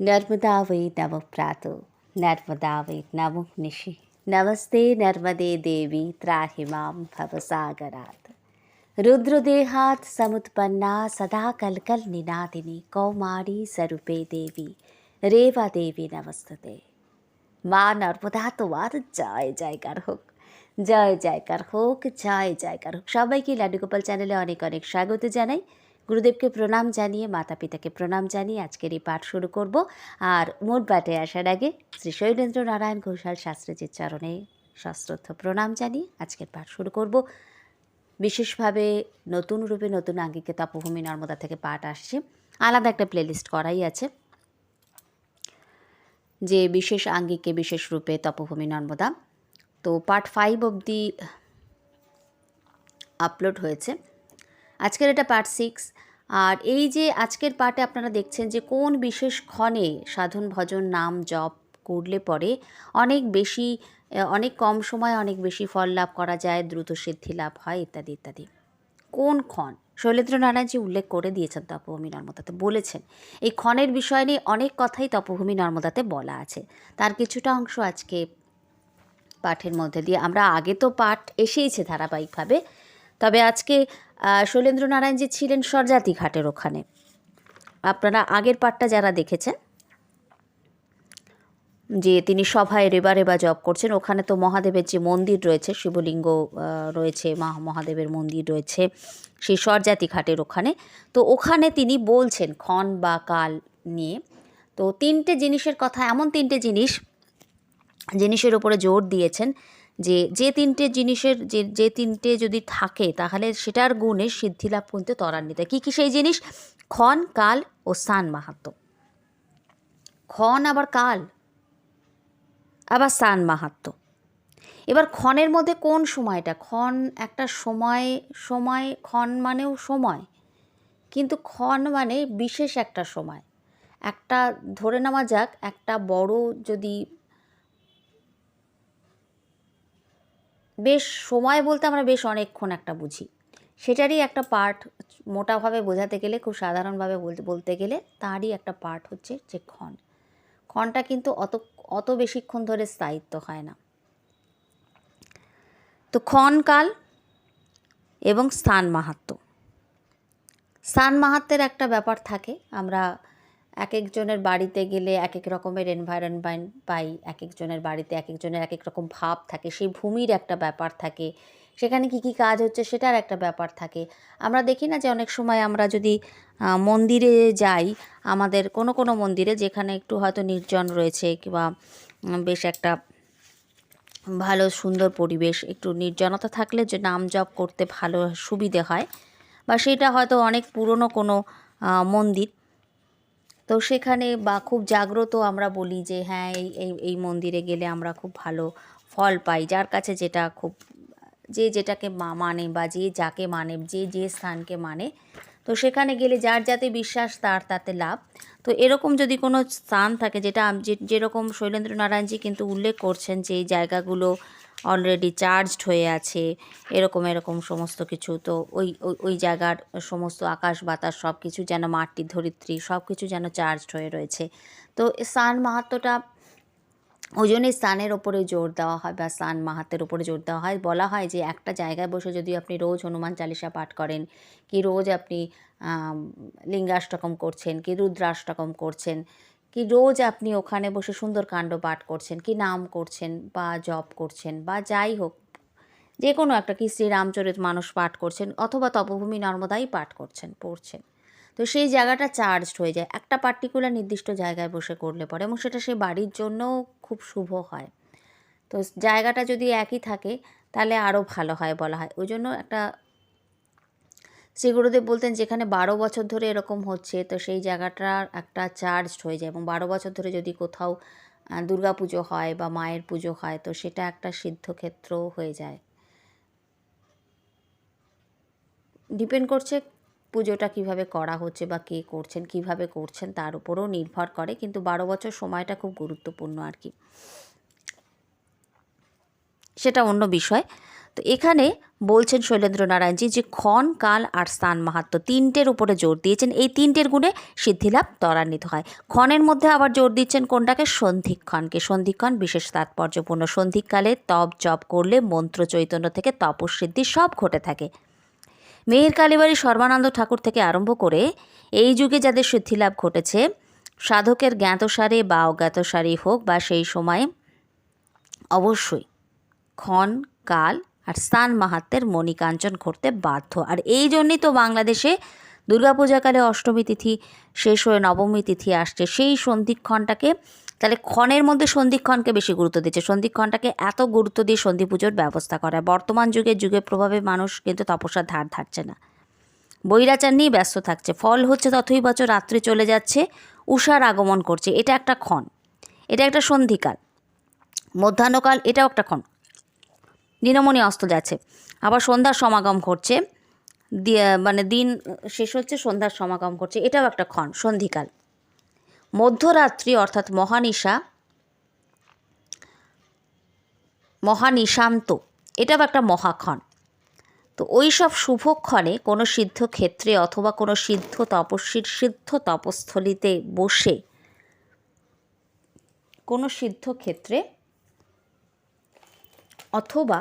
नर्मदा वै नमः प्रातो नर्मदा वै नमः निशि नमस्ते नर्मदे देवी त्राहि मां भवसागरात् रुद्रदेहात् समुत्पन्ना सदा कल्कल् निनादिनी कौमारी स्वरूपे देवी रेवा देवी नमस्तते মা নর্মদা তোমার জয় জয়কার হোক জয় জয়কার হোক জয় জয়কার হোক সবাইকে লাড্ডু গোপাল চ্যানেলে অনেক অনেক স্বাগত জানাই গুরুদেবকে প্রণাম জানিয়ে মাতা পিতাকে প্রণাম জানিয়ে আজকের এই পাঠ শুরু করব। আর মোট বাটে আসার আগে শ্রী শৈলেন্দ্র নারায়ণ ঘোষাল শাস্ত্রীজির চরণে সশ্রদ্ধ প্রণাম জানিয়ে আজকের পাঠ শুরু করব। বিশেষভাবে নতুন রূপে নতুন আঙ্গিকে তপভূমি নর্মদা থেকে পাঠ আসছে। আলাদা একটা প্লেলিস্ট করাই আছে। যে বিশেষ আঙ্গিকে বিশেষ রূপে তপভূমি নর্মদা। তো পার্ট ফাইভ অবধি আপলোড হয়েছে। আজকের এটা পার্ট সিক্স আর এই যে আজকের পার্টে আপনারা দেখছেন যে কোন বিশেষ ক্ষণে সাধন, ভজন, নাম, জপ করলে পরে অনেক বেশি অনেক কম সময় অনেক বেশি ফল লাভ করা যায়, দ্রুত সিদ্ধি লাভ হয়, ইত্যাদি ইত্যাদি। কোন ক্ষণ? শৈলেন্দ্র নারায়ণজি উল্লেখ করে দিয়েছেন তপভূমি নর্মদাতে, বলেছেন, এই ক্ষণের বিষয় নিয়ে অনেক কথাই তপভূমি নর্মদাতে বলা আছে। তার কিছুটা অংশ আজকে পাঠের মধ্যে দিয়ে, আমরা আগে তো পাঠ এসেইছে ধারাবাহিকভাবে তবে আজকে আহ, শৈলেন্দ্র নারায়ণজি ছিলেন সরজাতি ঘাটের ওখানে আপনারা আগের পাঠটা যারা দেখেছেন যে তিনি সভায় রেবা রেবা জব করছেন ওখানে তো মহাদেবের যে মন্দির রয়েছে শিবলিঙ্গ রয়েছে মা মহাদেবের মন্দির রয়েছে সেই সরজাতি ঘাটের ওখানে তো ওখানে তিনি বলছেন ক্ষণ বা কাল নিয়ে তো তিনটে জিনিসের কথা এমন তিনটে জিনিস জিনিসের উপরে জোর দিয়েছেন যে যে তিনটে জিনিসের যে যে তিনটে যদি থাকে, তাহলে সেটার গুণে সিদ্ধিলাভ পর্যন্ত ত্বরান্বিত। কী কী সেই জিনিস? ক্ষণ, কাল ও স্থান মাহাত্ম। ক্ষণ আবার কাল, আবার স্থান মাহাত্ম। এবার ক্ষণের মধ্যে কোন সময়টা? ক্ষণ একটা সময় সময়, ক্ষণ মানেও সময়, কিন্তু ক্ষণ মানে বিশেষ একটা সময়। একটা ধরে নেওয়া যাক, একটা বড় যদি বেশ সময় বলতে আমরা বেশ অনেকক্ষণ একটা বুঝি। সেটারই একটা পার্ট মোটাভাবে বোঝাতে গেলে, খুব সাধারণভাবে বলতে বলতে গেলে তারই একটা পার্ট হচ্ছে যে ক্ষণ। ক্ষণটা কিন্তু অত অত বেশিক্ষণ ধরে স্থায়িত্ব হয় না। তো ক্ষণকাল এবং স্থান মাহাত্ম্য। স্থান মাহাত্মের একটা ব্যাপার থাকে, আমরা এক একজনের বাড়িতে গেলে এক এক রকমের এনভায়রনমেন্ট পাই এক একজনের বাড়িতে এক একজনের এক এক রকম ভাব থাকে, সেই ভূমির একটা ব্যাপার থাকে। সেখানে কি কি কাজ হচ্ছে সেটার একটা ব্যাপার থাকে। আমরা দেখি না যে অনেক সময় আমরা যদি মন্দিরে যাই, আমাদের কোনো কোনো মন্দিরে যেখানে একটু হয়তো নির্জন রয়েছে কিংবা বেশ একটা ভালো সুন্দর পরিবেশ, একটু নির্জনতা থাকলে যে নাম জপ করতে ভালো সুবিধে হয় বা সেটা হয়তো অনেক পুরনো কোনো মন্দির তো সেখানে বা খুব জাগ্রত আমরা বলি যে হ্যাঁ এই এই মন্দিরে গেলে আমরা খুব ভালো ফল পাই। যার কাছে যেটা খুব, যে যেটাকে মানে বা যে যাকে মানে যে যে স্থানকে মানে। তো সেখানে গেলে যার যাতে বিশ্বাস, তার তাতে লাভ। তো এরকম যদি কোনো স্থান থাকে যেটা যেরকম শৈলেন্দ্র নারায়ণজি কিন্তু উল্লেখ করছেন যে জায়গাগুলো অলরেডি চার্জড হয়ে আছে, এরকম এরকম সমস্ত কিছু। তো ওই ওই জায়গার সমস্ত আকাশ, বাতাস সব কিছু যেন মাটি ধরিত্রী সব কিছু যেন চার্জড হয়ে রয়েছে। তো স্থান মাহাত্মটা ওই স্থানের ওপরে জোর দেওয়া হয় বা স্থান মাহাত্মের ওপরে জোর দেওয়া হয়। বলা হয় যে একটা জায়গায় বসে যদি আপনি রোজ হনুমান চালিসা পাঠ করেন, কি রোজ আপনি লিঙ্গাষ্টকম করছেন, কি রুদ্রাষ্টকম করছেন কি রোজ আপনি ওখানে বসে সুন্দরকাণ্ড পাঠ করছেন, কি নাম করছেন বা জপ করছেন বা যাই হোক যে কোনো একটা কি শ্রীরামচরিত মানুষ পাঠ করছেন অথবা তপভূমি নর্মদাই পাঠ করছেন, পড়ছেন। তো সেই জায়গাটা চার্জড হয়ে যায়। একটা পার্টিকুলার নির্দিষ্ট জায়গায় বসে করলে পরে এবং সেটা সেই বাড়ির জন্যও খুব শুভ হয়। তো জায়গাটা যদি একই থাকে, তাহলে আরও ভালো হয় বলা হয়। ওই জন্য একটা শ্রী গুরুদেব বলতেন, যেখানে বারো বছর ধরে এরকম হচ্ছে, তো সেই জায়গাটার একটা চার্জড হয়ে যায় এবং বারো বছর ধরে যদি কোথাও দুর্গা পুজো হয় বা মায়ের পুজো হয়, তো সেটা একটা সিদ্ধক্ষেত্র হয়ে যায়। ডিপেন্ড করছে পুজোটা কীভাবে করা হচ্ছে বা কে করছেন, কীভাবে করছেন, তার উপরেও নির্ভর করে, কিন্তু বারো বছর সময়টা খুব গুরুত্বপূর্ণ আর কি। সেটা অন্য বিষয়। তো এখানে বলছেন শৈলেন্দ্র নারায়ণজি যে ক্ষণ, কাল আর স্থান মাহাত্ম তিনটের উপরে জোর দিয়েছেন। এই তিনটের গুণে সিদ্ধিলাভ ত্বরান্বিত হয়। ক্ষণের মধ্যে আবার জোর দিচ্ছেন কোনটাকে? সন্ধিক্ষণকে সন্ধিক্ষণ বিশেষ তাৎপর্যপূর্ণ। সন্ধিকালে তপ জপ করলে মন্ত্র চৈতন্য থেকে তপসিদ্ধি সব ঘটে থাকে। মেহের কালীবাড়ি সর্বানন্দ ঠাকুর থেকে আরম্ভ করে এই যুগে যাদের সিদ্ধিলাভ ঘটেছে, সাধকের জ্ঞাতসারে বা অজ্ঞাতসারে হোক বা সেই সময়ে অবশ্যই ক্ষণ, কাল আর স্থান মাহাত্মের মণিকাঞ্চন করতে বাধ্য। আর এই জন্যই তো বাংলাদেশে দুর্গাপূজাকালে অষ্টমী তিথি, শেষ হয়ে নবমী তিথি আসছে। সেই সন্ধিক্ষণটাকে, তাহলে ক্ষণের মধ্যে সন্ধিক্ষণকে বেশি গুরুত্ব দিচ্ছে। সন্ধিক্ষণটাকে এত গুরুত্ব দিয়ে সন্ধি পুজোর ব্যবস্থা করা। বর্তমান যুগে যুগের প্রভাবে মানুষ কিন্তু তপস্যার ধার ধারছে না। বৈরাচার নিয়ে ব্যস্ত থাকছে। ফল হচ্ছে ততই বছর রাত্রি চলে যাচ্ছে, উষার আগমন করছে। এটা একটা ক্ষণ। এটা একটা সন্ধিকাল। মধ্যাহ্নকাল, এটাও একটা ক্ষণ। দিনমণি অস্ত যাচ্ছে। আবার সন্ধ্যার সমাগম দি- মানে দিন শেষ হচ্ছে, সন্ধ্যার সমাগম করছে এটাও একটা ক্ষণ, সন্ধিকাল। মধ্যরাত্রি অর্থাৎ মহানিশা, মহানিশান্ত, এটাও একটা মহাক্ষণ। তো ওই সব শুভক্ষণে কোনো সিদ্ধ ক্ষেত্রে অথবা কোনো সিদ্ধ তপস্বীর, সিদ্ধ তপস্থলিতে বসে কোনো সিদ্ধ ক্ষেত্রে অথবা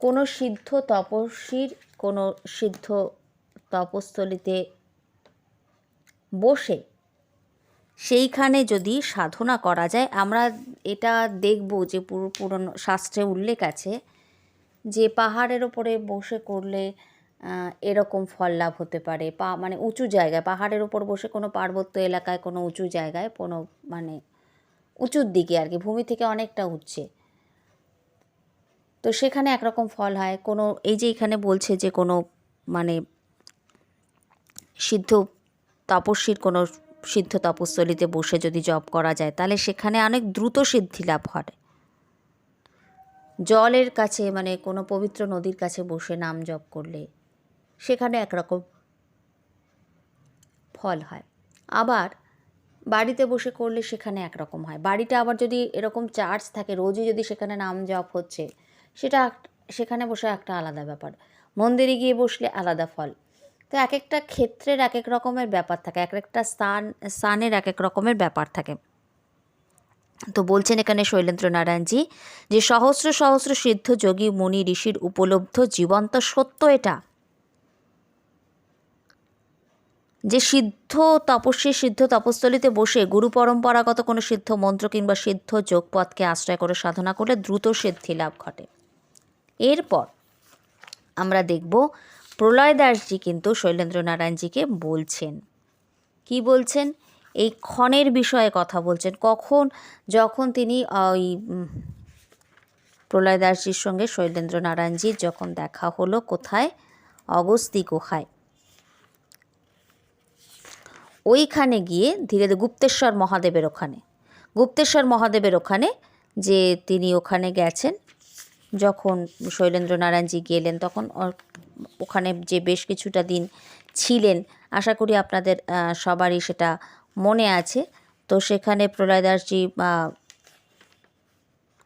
কোনো সিদ্ধ তপস্বীর কোনো সিদ্ধ তপস্থলিতে বসে সেইখানে যদি সাধনা করা যায়, আমরা এটা দেখব যে পুরো পুরনো শাস্ত্রে উল্লেখ আছে যে পাহাড়ের ওপরে বসে করলে এরকম ফল লাভ হতে পারে। পা মানে উঁচু জায়গায়, পাহাড়ের ওপর বসে কোনো পার্বত্য এলাকায় কোনো উঁচু জায়গায়, কোনো মানে উঁচুর দিকে আর কি, ভূমি থেকে অনেকটা উঠছে তো সেখানে একরকম ফল হয়। কোনো, এই যে এখানে বলছে যে কোনো মানে সিদ্ধ তপস্বীর কোনো সিদ্ধ তপস্থলিতে বসে যদি জপ করা যায়, তাহলে সেখানে অনেক দ্রুত সিদ্ধি লাভ হয়। জলের কাছে মানে কোনো পবিত্র নদীর কাছে বসে নাম জপ করলে সেখানে একরকম ফল হয়। আবার বাড়িতে বসে করলে সেখানে একরকম হয়। বাড়িটা আবার যদি এরকম চার্জ থাকে, রোজই যদি সেখানে নাম জপ হচ্ছে সেটা সেখানে বসে একটা আলাদা ব্যাপার। মন্দিরে গিয়ে বসলে আলাদা ফল। তো এক একটা ক্ষেত্রের এক এক রকমের ব্যাপার থাকে এক একটা স্থান, স্থানের এক এক রকমের ব্যাপার থাকে। তো বলছেন এখানে শৈলেন্দ্র নারায়ণজি যে সহস্র সহস্র সিদ্ধ যোগী মুনি ঋষির উপলব্ধ জীবন্ত সত্য এটা। যে সিদ্ধ তপস্বী, সিদ্ধ তপস্থলিতে বসে গুরু পরম্পরাগত কোনো সিদ্ধ মন্ত্র কিংবা সিদ্ধ যোগপথকে আশ্রয় করে সাধনা করলে দ্রুত সিদ্ধি লাভ ঘটে। এরপর আমরা দেখব প্রলয় দাসজি কিন্তু শৈলেন্দ্র নারায়ণজিকে বলছেন। কি বলছেন? এই ক্ষণের বিষয়ে কথা বলছেন। কখন? যখন তিনি ওই প্রলয় দাসজির সঙ্গে শৈলেন্দ্র নারায়ণজির যখন দেখা হলো কোথায়? অগস্তি গুহায়। ওইখানে গিয়ে ধীরে ধীরে গুপ্তেশ্বর মহাদেবের ওখানে। গুপ্তেশ্বর মহাদেবের ওখানে যে তিনি ওখানে গেছেন যখন শৈলেন্দ্র নারায়ণজি গেলেন, তখন ওখানে যে বেশ কিছুটা দিন ছিলেন, আশা করি আপনাদের সবারই সেটা মনে আছে। তো সেখানে প্রলয়দাসজি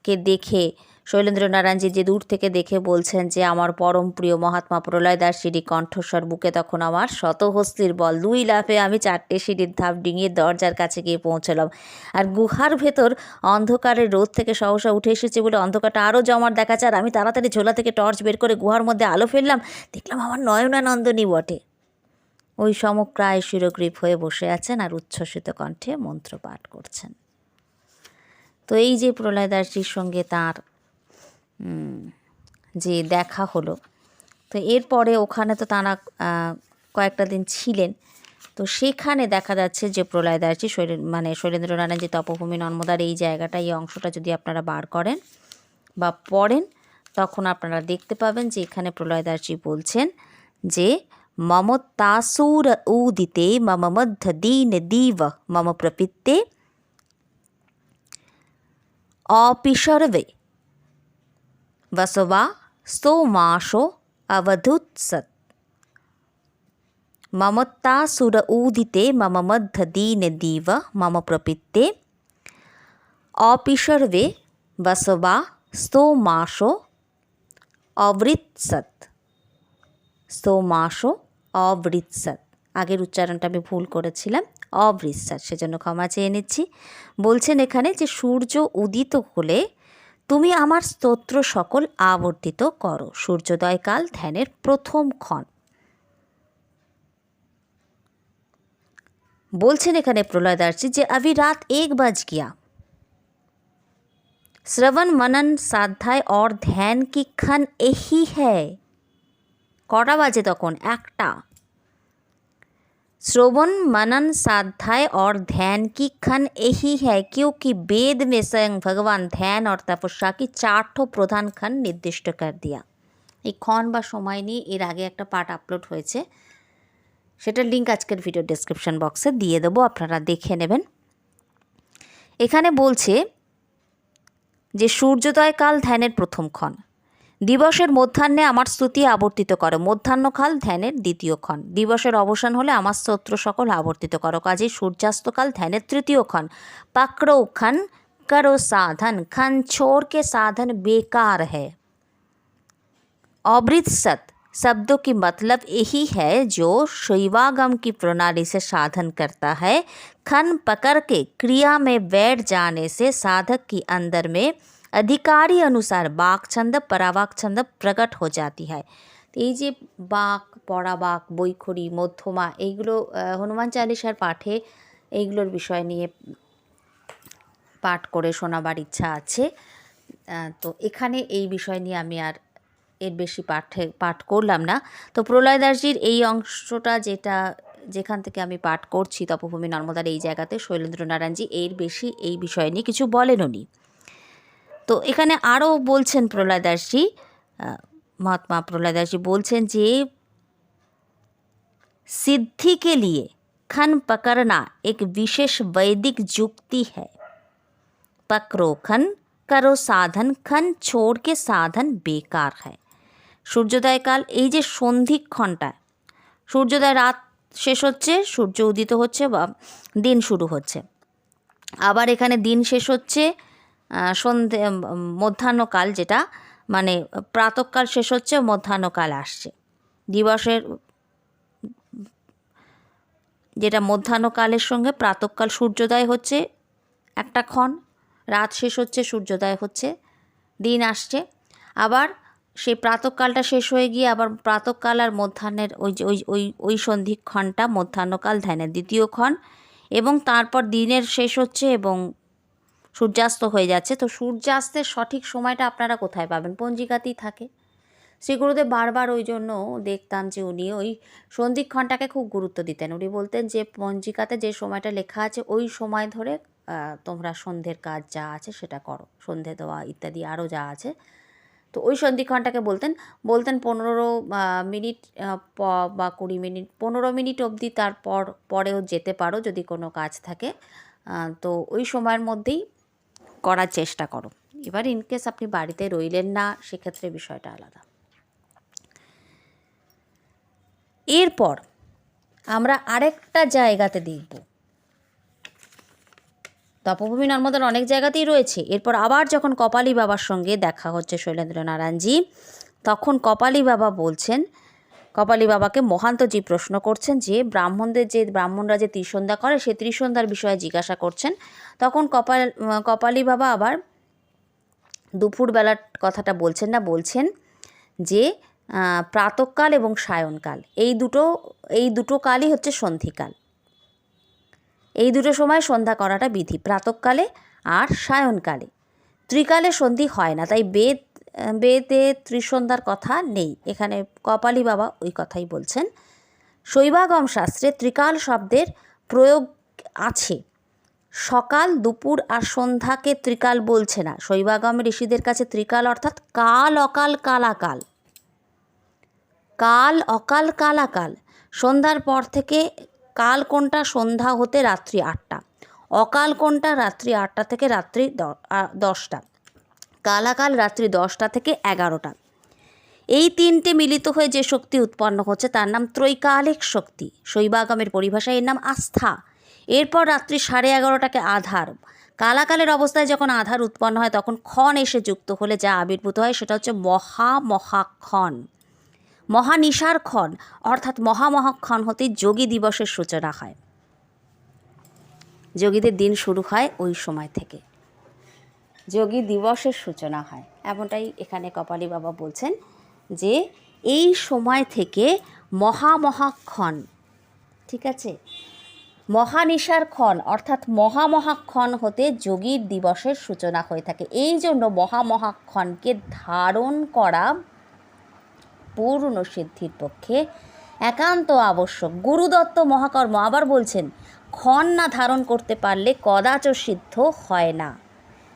কে দেখে শৈলেন্দ্র নারায়ণজি যে দূর থেকে দেখে বলছেন যে, আমার পরম প্রিয় মহাত্মা প্রলয় দাস সিঁড়ি কণ্ঠস্বর বুকে তখন আমার শতহস্তির বল। দুই লাফে আমি চারটে সিঁড়ির ধাপ ডিঙিয়ে দরজার কাছে গিয়ে পৌঁছলাম। আর গুহার ভেতর অন্ধকারের রোদ থেকে সহসা উঠে এসেছে বলে অন্ধকারটা আরও জমার দেখাচ্ছে আর আমি তাড়াতাড়ি ঝোলা থেকে টর্চ বের করে গুহার মধ্যে আলো ফেললাম। দেখলাম আমার নয়নানন্দনী বটে। ওই সমপ্রায় শিরগ্রীব হয়ে বসে আছেন আর উচ্ছ্বসিত কণ্ঠে মন্ত্র পাঠ করছেন। তো এই যে প্রলয় দাসজির সঙ্গে তার যে দেখা হলো। তো এরপরে ওখানে তো তারা কয়েকটা দিন ছিলেন। তো সেখানে দেখা যাচ্ছে যে প্রলয় দাসজি শৈলেন মানে শৈলেন্দ্র নারায়ণ যে তপভূমি, নর্মদার এই জায়গাটা এই অংশটা যদি আপনারা বার করেন বা পড়েন, তখন আপনারা দেখতে পাবেন যে এখানে প্রলয় দাসজি বলছেন যে, মম তাসুর উদিতে, মম মধ্য দীন দীব, মম প্রপিত্তে অপিসর্বে। વસવા સોમાશો અવધુત્સત મમત્તા સુર ઉદિતે મમ મધદીન દીવ મમ પ્રપિત્તે અપિસર્વે વસવા স্তোমাশো অবৃৎসৎ স্তোমাশো অবৃৎসৎ আগের উচ্চারণটা আমি ভুল করেছিলাম। অবৃৎসৎ সেজন্য ক্ষমা চেয়ে নিচ্ছি। বলছেন এখানে যে সূর্য উদিত হলে তুমি আমার স্তোত্র সকল আবর্তিত করো। সূর্যোদয়কাল ধ্যানের প্রথম ক্ষণ। বলছেন এখানে প্রলয় প্রলয়দার্জি যে আবি রাত এক বাজ গিয়া। শ্রবণ মনন সাধ্যায় অর ধ্যান কি খান এহি হ্যায়? কটা বাজে তখন? একটা। श्रवण मनन साध्याय और ध्यान की खन यही है क्योंकि वेद में स्वयं भगवान ध्यान और तपस्या की চারঠো প্রধান খান নির্দিষ্ট কর দিয়া এই ক্ষণ বা সময় নিয়ে এর আগে একটা পাঠ আপলোড হয়েছে সেটার লিঙ্ক আজকের ভিডিও ডেসক্রিপশন বক্সে দিয়ে দেবো আপনারা দেখে নেবেন এখানে বলছে যে সূর্যোদয়কাল ধ্যানের প্রথম ক্ষণ দিবসের মধ্যাহ্নে আমার স্তুতি আবর্তিত করো মধ্যাহ্নকাল ধ্যানের দ্বিতীয় ক্ষণ দিবসের অবসান হলে আমার স্তোত্র সকল আবর্তিত করো কাজে সূর্যাস্তকাল ধ্যানের তৃতীয় ক্ষণ পাকড়ো ক্ষণ করো সাধন ক্ষণ छोड़ के साधन बेकार है अमृतसत शब्दों की मतलब यही है जो शैवागम की प्रणाली से साधन करता है खन पकड़ के क्रिया में बैठ जाने से साधक की अंदर में अधिकारी अनुसार बाक छंद परावाक छंद प्रकट हो जाती है এই যে বাক পরাবাক বৈখরি মধ্যমা এইগুলো আহ, হনুমান চালিসার পাঠে এইগুলোর বিষয় নিয়ে পাঠ করে শোনাবার ইচ্ছা আছে আহ, তো এখানে এই বিষয় নিয়ে আমি আর এর বেশি পাঠে পাঠ করলাম না তো প্রলয় দাসজির এই অংশটা যেটা যেখান থেকে আমি পাঠ করছি তপভূমি নর্মদার এই জায়গাতে শৈলেন্দ্র নারায়ণজি এর বেশি এই বিষয় নিয়ে কিছু বলেন উনি তো এখানে আরও বলছেন প্রলয় দাসজি আহ, মহাত্মা প্রলয় দাসজি বলছেন যে सिद्धि के लिए खन पकड़ना एक विशेष वैदिक युक्ति है पकड़ो खन करो साधन खन छोड़ के साधन बेकार है সূর্যোদয়কাল এই যে সন্ধিক্ষণটা সূর্যোদয় রাত শেষ হচ্ছে সূর্য উদিত হচ্ছে বা দিন শুরু হচ্ছে আবার এখানে দিন শেষ হচ্ছে আহ, সন্ধে মধ্যাহ্নকাল যেটা মানে প্রাতঃকাল শেষ হচ্ছে, মধ্যাহ্নকাল আসছে। দিবসের, যেটা মধ্যাহ্নকালের সঙ্গে প্রাতঃকাল সূর্যোদয় হচ্ছে, একটা ক্ষণ, রাত শেষ হচ্ছে, সূর্যোদয় হচ্ছে, দিন আসছে। আবার সেই প্রাতঃকালটা শেষ হয়ে গিয়ে আবার প্রাতঃকাল আর মধ্যাহ্নের ওই যে, ওই ওই ওই সন্ধিক্ষণটা মধ্যাহ্নকাল ধ্যানের দ্বিতীয় ক্ষণ এবং তারপর দিনের শেষ হচ্ছে এবং সূর্যাস্ত হয়ে যাচ্ছে। তো সূর্যাস্তের সঠিক সময়টা আপনারা কোথায় পাবেন? পঞ্জিকাতেই থাকে। শ্রী গুরুদেব বারবার ওই জন্য দেখতাম যে উনি ওই সন্ধিক্ষণটাকে খুব গুরুত্ব দিতেন। উনি বলতেন যে, পঞ্জিকাতে যে সময়টা লেখা আছে, ওই সময় ধরে তোমরা সন্ধ্যের কাজ যা আছে সেটা করো। সন্ধে দেওয়া ইত্যাদি আরও যা আছে। তো ওই সন্ধিক্ষণটাকে বলতেন। বলতেন পনেরো মিনিট বা কুড়ি মিনিট, পনেরো মিনিট অবধি তারপর, পরেও যেতে পারো যদি কোনো কাজ থাকে। তো ওই সময়ের মধ্যেই করার চেষ্টা করো। এবার ইনকেস আপনি বাড়িতে রইলেন না, সেক্ষেত্রে বিষয়টা আলাদা। এরপর আমরা আরেকটা জায়গাতে দেখব। তপভূমি নর্মদার অনেক জায়গাতেই রয়েছে। এরপর আবার যখন কপালী বাবার সঙ্গে দেখা হচ্ছে শৈলেন্দ্র নারায়ণজি তখন কপালী বাবা বলছেন কপালী বাবাকে মহান্তজি প্রশ্ন করছেন যে, ব্রাহ্মণদের যে ব্রাহ্মণরা যে ত্রিসন্ধ্যা করে, সে ত্রিসন্ধ্যার বিষয়ে জিজ্ঞাসা করছেন। তখন কপাল, কপালী বাবা আবার দুপুরবেলার কথাটা বলছেন না, বলছেন যে প্রাতঃকাল এবং সায়নকাল, এই দুটো এই দুটো কালই হচ্ছে সন্ধিকাল। এই দুটো সময় সন্ধ্যা করাটা বিধি, প্রাতঃকালে আর সায়নকালে। ত্রিকালে সন্ধি হয় না, তাই বেদ বেদে ত্রিসন্ধ্যার কথা নেই। এখানে কপালী বাবা ওই কথাই বলছেন। শৈবাগম শাস্ত্রে ত্রিকাল শব্দের প্রয়োগ আছে। সকাল, দুপুর আর সন্ধ্যাকে ত্রিকাল বলছে না। শৈবাগম ঋষিদের কাছে ত্রিকাল অর্থাৎ কাল অকাল কালাকাল। কাল অকাল কালাকাল। সন্ধ্যার পর থেকে কাল কোনটা? সন্ধ্যা হতে রাত্রি আটটা। অকাল কোনটা? রাত্রি আটটা থেকে রাত্রি দশটা। কালাকাল রাত্রি দশটা থেকে এগারোটা। এই তিনটে মিলিত হয়ে যে শক্তি উৎপন্ন হচ্ছে, তার নাম ত্রৈকালিক শক্তি। শৈবাগমের পরিভাষায় এর নাম আস্থা। এরপর রাত্রি সাড়ে এগারোটাকে আধার। কালাকালের অবস্থায় যখন আধার উৎপন্ন হয়, তখন ক্ষণ এসে যুক্ত হলে যা আবির্ভূত হয়, সেটা হচ্ছে মহা মহাক্ষণ। মহানিশার ক্ষণ, অর্থাৎ মহামহাক্ষণ হতে যোগী দিবসের সূচনা হয়। যোগীদের দিন শুরু হয় ওই সময় থেকে। যোগী দিবসের সূচনা হয়। এমনটাই এখানে কপালী বাবা বলছেন যে, এই সময় থেকে মহামহাক্ষণ ঠিক আছে? মহানিশার ক্ষণ, অর্থাৎ মহামহাক্ষণ হতে যোগীর দিবসের সূচনা হয়ে থাকে। এই জন্য মহামহাক্ষণকে ধারণ করা পূর্ণ সিদ্ধির পক্ষে একান্ত আবশ্যক। গুরুদত্ত মহাকর্ম আবার বলছেন, ক্ষণ না ধারণ করতে পারলে কদাচ সিদ্ধ হয় না।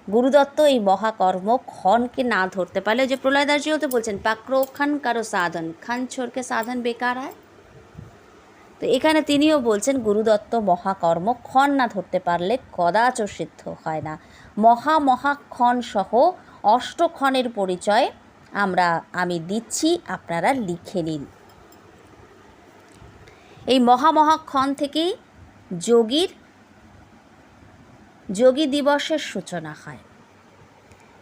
গুরুদত্ত এই মহাকর্ম ক্ষণকে না ধরতে পারলে যে প্রলয় দাসজিও তো বলছেন পাক্র খান কারও সাধন খান ছোড়কে সাধন বেকার হয় তো এখানে তিনিও বলছেন, গুরুদত্ত মহাকর্ম ক্ষণ না ধরতে পারলে কদাচ সিদ্ধ হয় না। মহা মহাক্ষণ সহ অষ্টক্ষণের পরিচয় আমরা, আমি দিচ্ছি, আপনারা লিখে নিন। এই মহামহাক্ষণ থেকেই যোগীর যোগী দিবসের সূচনা হয়।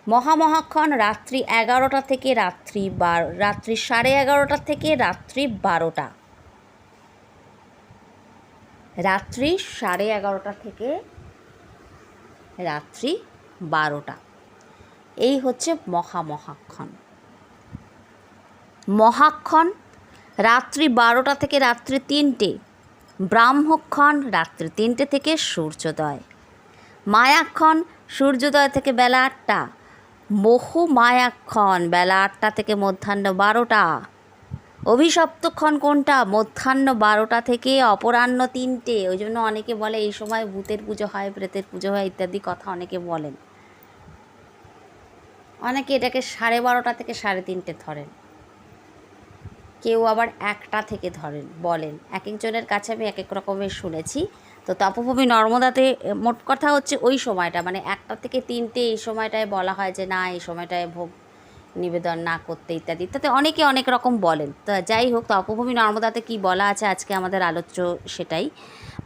মহামহাক্ষণ রাত্রি এগারোটা থেকে রাত্রি বার, রাত্রি সাড়ে এগারোটা থেকে রাত্রি বারোটা। রাত্রি সাড়ে এগারোটা থেকে রাত্রি বারোটা। এই হচ্ছে মহামহাক্ষণ। মহাক্ষণ রাত্রি বারোটা থেকে রাত্রি তিনটে। ব্রাহ্মক্ষণ রাত্রি তিনটে থেকে সূর্যোদয়। মায়াক্ষণ, সূর্যোদয় থেকে বেলা আটটা। বহু মায়াক্ষণ, বেলা আটটা থেকে মধ্যাহ্ন বারোটা। অভিশপ্তক্ষণ কোনটা? মধ্যাহ্ন বারোটা থেকে অপরাহ্ন তিনটে। ওই জন্য অনেকে বলে, এই সময় ভূতের পুজো হয়, প্রেতের পুজো হয়, ইত্যাদি কথা অনেকে বলেন। অনেকে এটাকে সাড়ে বারোটা থেকে সাড়ে তিনটে ধরেন। কেউ আবার একটা থেকে ধরেন, বলেন। এক একজনের কাছে আমি এক এক রকমের শুনেছি। তো তপভূমি নর্মদাতে মোট কথা হচ্ছে ওই সময়টা মানে একটা থেকে তিনটে এই সময়টায় বলা হয় যে না, এই সময়টায় ভোগ নিবেদন না করতে ইত্যাদি। তাতে অনেকে অনেক রকম বলেন। তো যাই হোক, তপভূমি নর্মদাতে কি বলা আছে আজকে আমাদের আলোচ্য সেটাই,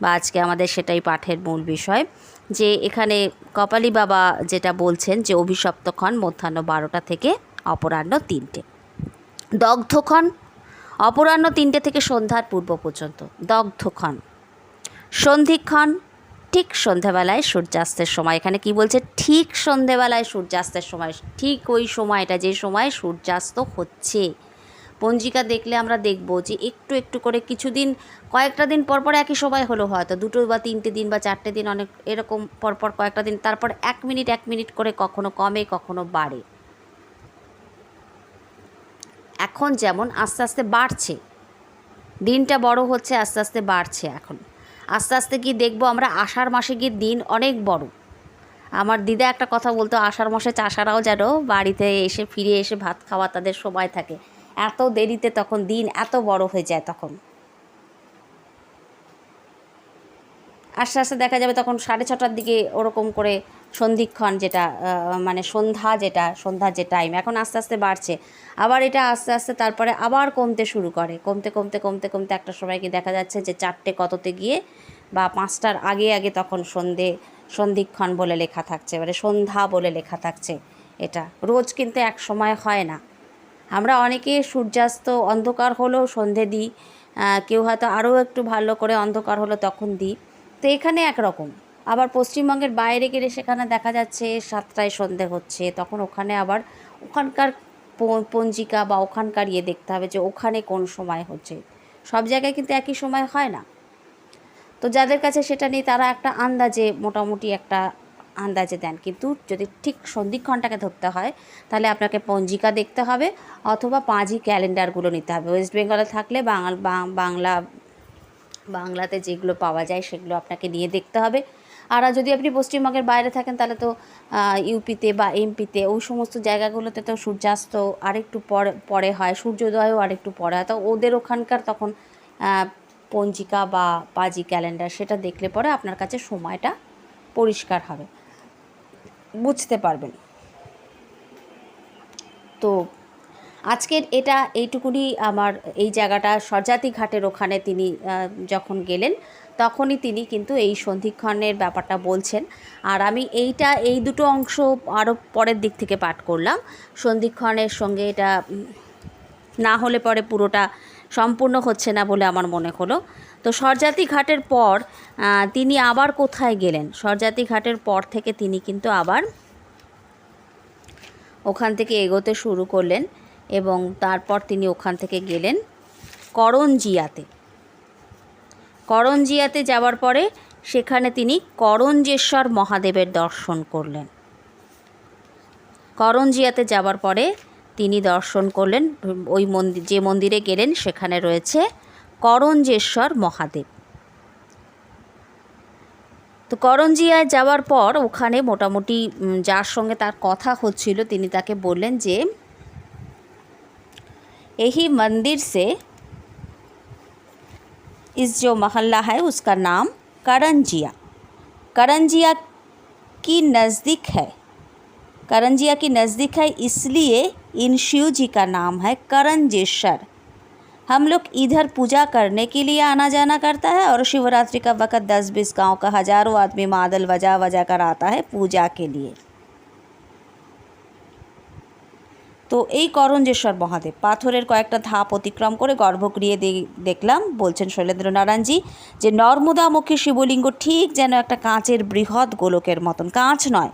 বা আজকে আমাদের সেটাই পাঠের মূল বিষয়, যে এখানে কপালী বাবা যেটা বলছেন যে অভিশপ্তক্ষণ মধ্যাহ্ন বারোটা থেকে অপরাহ্ন তিনটে। দগ্ধক্ষণ অপরাহ্ন তিনটে থেকে সন্ধ্যার পূর্ব পর্যন্ত। দগ্ধক্ষণ সন্ধিক্ষণ, ঠিক সন্ধেবেলায় সূর্যাস্তের সময়। এখানে কি বলছে? ঠিক সন্ধেবেলায় সূর্যাস্তের সময়। ঠিক ওই সময়টা, যে সময় সূর্যাস্ত হচ্ছে। পঞ্জিকা দেখলে আমরা দেখব যে একটু একটু করে কিছুদিন, কয়েকটা দিন পর পর একই সময় হলো হয়তো। দুটো বা তিনটে দিন বা চারটে দিন অনেক এরকম পরপর কয়েকটা দিন, তারপর এক মিনিট এক মিনিট করে কখনো কমে, কখনো বাড়ে। এখন যেমন আস্তে আস্তে বাড়ছে, দিনটা বড় হচ্ছে, আস্তে আস্তে বাড়ছে এখন। আস্তে আস্তে কি দেখব আমরা আষাঢ় মাসে গিয়ে দিন অনেক বড়? আমার দিদা একটা কথা বলতো, আষাঢ় মাসে চাষারাও যেন বাড়িতে এসে ফিরে এসে ভাত খাওয়া তাদের সময় থাকে। এত দেরিতে তখন দিন এত বড় হয়ে যায় তখন। আস্তে আস্তে দেখা যাবে তখন সাড়ে ছটার দিকে ওরকম করে সন্ধিক্ষণ যেটা মানে সন্ধ্যা যেটা, সন্ধ্যার যে টাইম এখন আস্তে আস্তে বাড়ছে। আবার এটা আস্তে আস্তে তারপরে আবার কমতে শুরু করে। কমতে কমতে কমতে কমতে একটা সময় কি দেখা যাচ্ছে যে চারটে কততে গিয়ে বা পাঁচটার আগে আগে তখন সন্ধে, সন্ধিক্ষণ বলে লেখা থাকছে মানে সন্ধ্যা বলে লেখা থাকছে এটা। রোজ কিন্তু এক সময় হয় না। আমরা অনেকে সূর্যাস্ত অন্ধকার হলেও সন্ধে দিই কেউ হয়তো আরও একটু ভালো করে অন্ধকার হলো তখন দিই। তো এখানে একরকম। আবার পশ্চিমবঙ্গের বাইরে গেলে সেখানে দেখা যাচ্ছে সাতটায় সন্ধে হচ্ছে। তখন ওখানে আবার ওখানকার পঞ্জিকা বা ওখানকার ইয়ে দেখতে হবে যে ওখানে কোন সময় হচ্ছে। সব জায়গায় কিন্তু একই সময় হয় না। তো যাদের কাছে সেটা নেই, তারা একটা আন্দাজে, মোটামুটি একটা আন্দাজে দেন। কিন্তু যদি ঠিক সন্ধিক্ষণটাকে ধরতে হয়, তাহলে আপনাকে পঞ্জিকা দেখতে হবে অথবা পাঁজি ক্যালেন্ডারগুলো নিতে হবে। ওয়েস্ট বেঙ্গলে থাকলে বাংলা, বাংলাতে যেগুলো পাওয়া যায় সেগুলো আপনাকে নিয়ে দেখতে হবে। আর যদি আপনি পশ্চিমবঙ্গের বাইরে থাকেন, তাহলে তো ইউপিতে বা এমপিতে, ওই সমস্ত জায়গাগুলোতে তো সূর্যাস্ত আরেকটু পরে পরে হয়, সূর্যোদয়ও আরেকটু পরে হয়। তো ওদের ওখানকার তখন পঞ্জিকা বা পাজি ক্যালেন্ডার, সেটা দেখলে পরে আপনার কাছে সময়টা পরিষ্কার হবে। বুঝতে পারবেন। তো আজকের এটা এইটুকুনি আমার, এই জায়গাটা সরজাতি ঘাটের ওখানে তিনি যখন গেলেন তখনই তিনি কিন্তু এই সন্ধিক্ষণের ব্যাপারটা বলছেন। আর আমি এইটা, এই দুটো অংশ আরও পরের দিক থেকে পাঠ করলাম। সন্ধিক্ষণের সঙ্গে এটা না হলে পরে পুরোটা সম্পূর্ণ হচ্ছে না বলে আমার মনে হলো। তো সরজাতি ঘাটের পর তিনি আবার কোথায় গেলেন? সরজাতি ঘাটের পর থেকে তিনি কিন্তু আবার ওখান থেকে এগোতে শুরু করলেন এবং তারপর তিনি ওখান থেকে গেলেন করঞ্জিয়াতে। করঞ্জিয়াতে যাওয়ার পরে সেখানে তিনি করঞ্জেশ্বর মহাদেবের দর্শন করলেন। করঞ্জিয়াতে যাওয়ার পরে তিনি দর্শন করলেন, ওই মন্দির যে মন্দিরে গেলেন সেখানে রয়েছে করঞ্জেশ্বর মহাদেব। তো করঞ্জিয়ায় যাওয়ার পর ওখানে মোটামুটি যার সঙ্গে তার কথা হচ্ছিল তিনি তাকে বললেন যে এই মন্দির সে इस जो मोहल्ला है, उसका नाम करंजिया। करंजिया की नज़दीक है। करंजिया की नज़दीक है, इसलिए इन शिव जी का नाम है करंजेश्वर। हम लोग इधर पूजा करने के लिए आना जाना करता है और शिवरात्रि का वक़्त दस बीस गाँव का हज़ारों आदमी मादल वजा वजा कर आता है पूजा के लिए। তো এই করঞ্জেশ্বর মহাদেব, পাথরের কয়েকটা ধাপ অতিক্রম করে গর্ভগৃহে দেখলাম, বলছেন শৈলেন্দ্র নারায়ণজি যে নর্মদামুখী শিবলিঙ্গ ঠিক যেন একটা কাঁচের বৃহৎ গোলকের মতন। কাঁচ নয়,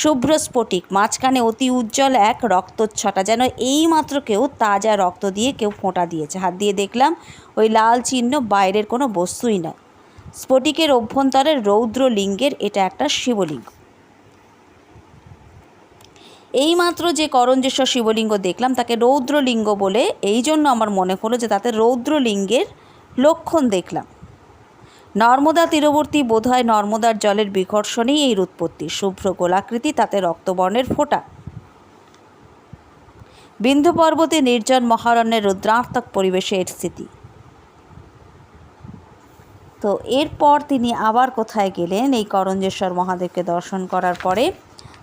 শুভ্র স্ফটিক, মাঝখানে অতি উজ্জ্বল এক রক্তচ্ছটা, যেন এই মাত্র কেউ তাজা রক্ত দিয়ে কেউ ফোঁটা দিয়েছে। হাত দিয়ে দেখলাম, ওই লাল চিহ্ন বাইরের কোনো বস্তুই নয়। স্ফটিকের অভ্যন্তরে রৌদ্র লিঙ্গের এটা একটা শিবলিঙ্গ। এইমাত্র যে করঞ্জেশ্বর শিবলিঙ্গ দেখলাম, তাকে রৌদ্রলিঙ্গ বলে এই জন্য আমার মনে হলো যে তাতে রৌদ্রলিঙ্গের লক্ষণ দেখলাম। নর্মদা তীরবর্তী বোধহয় নর্মদার জলের বিকর্ষণেই এর উৎপত্তি শুভ্র গোলাকৃতি, তাতে রক্তবর্ণের ফোঁটা। বিন্ধু পর্বতে নির্জন মহারণ্যের রুদ্রার্থক পরিবেশে এর স্থিতি। তো এরপর তিনি আবার কোথায় গেলেন? এই করঞ্জেশ্বর মহাদেবকে দর্শন করার পরে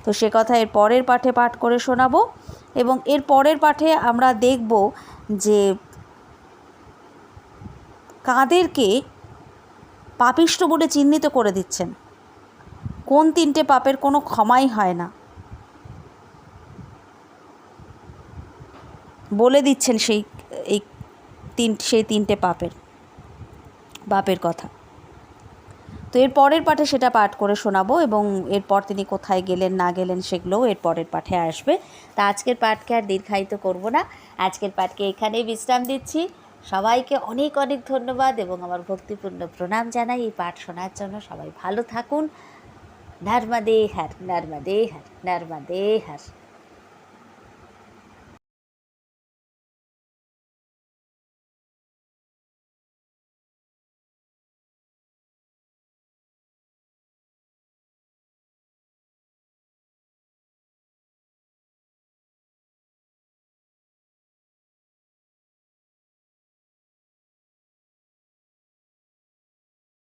তো সে কথা এর পরের পাঠে পাঠ করে শোনাবো এবং এর পরের পাঠে আমরা দেখব যে কাদেরকে পাপিষ্ট বলে চিহ্নিত করে দিচ্ছেন। কোন তিনটে পাপের কোনো ক্ষমাই হয় না। বলে দিচ্ছেন সেই, এই তিন, সেই তিনটে পাপের বাপের কথা। তো এর পরের পাঠে সেটা পাঠ করে শোনাবো এবং এরপর তিনি কোথায় গেলেন, না গেলেন সেগুলোও এর পরের পাঠে আসবে। তা আজকের পাঠকে আর দীর্ঘায়িত করব না। আজকের পাঠকে এখানেই বিশ্রাম দিচ্ছি। সবাইকে অনেক অনেক ধন্যবাদ এবং আমার ভক্তিপূর্ণ প্রণাম জানাই। এই পাঠ শোনার জন্য সবাই ভালো থাকুন। নর্মদে হর নর্মদে হর নর্মদে হর।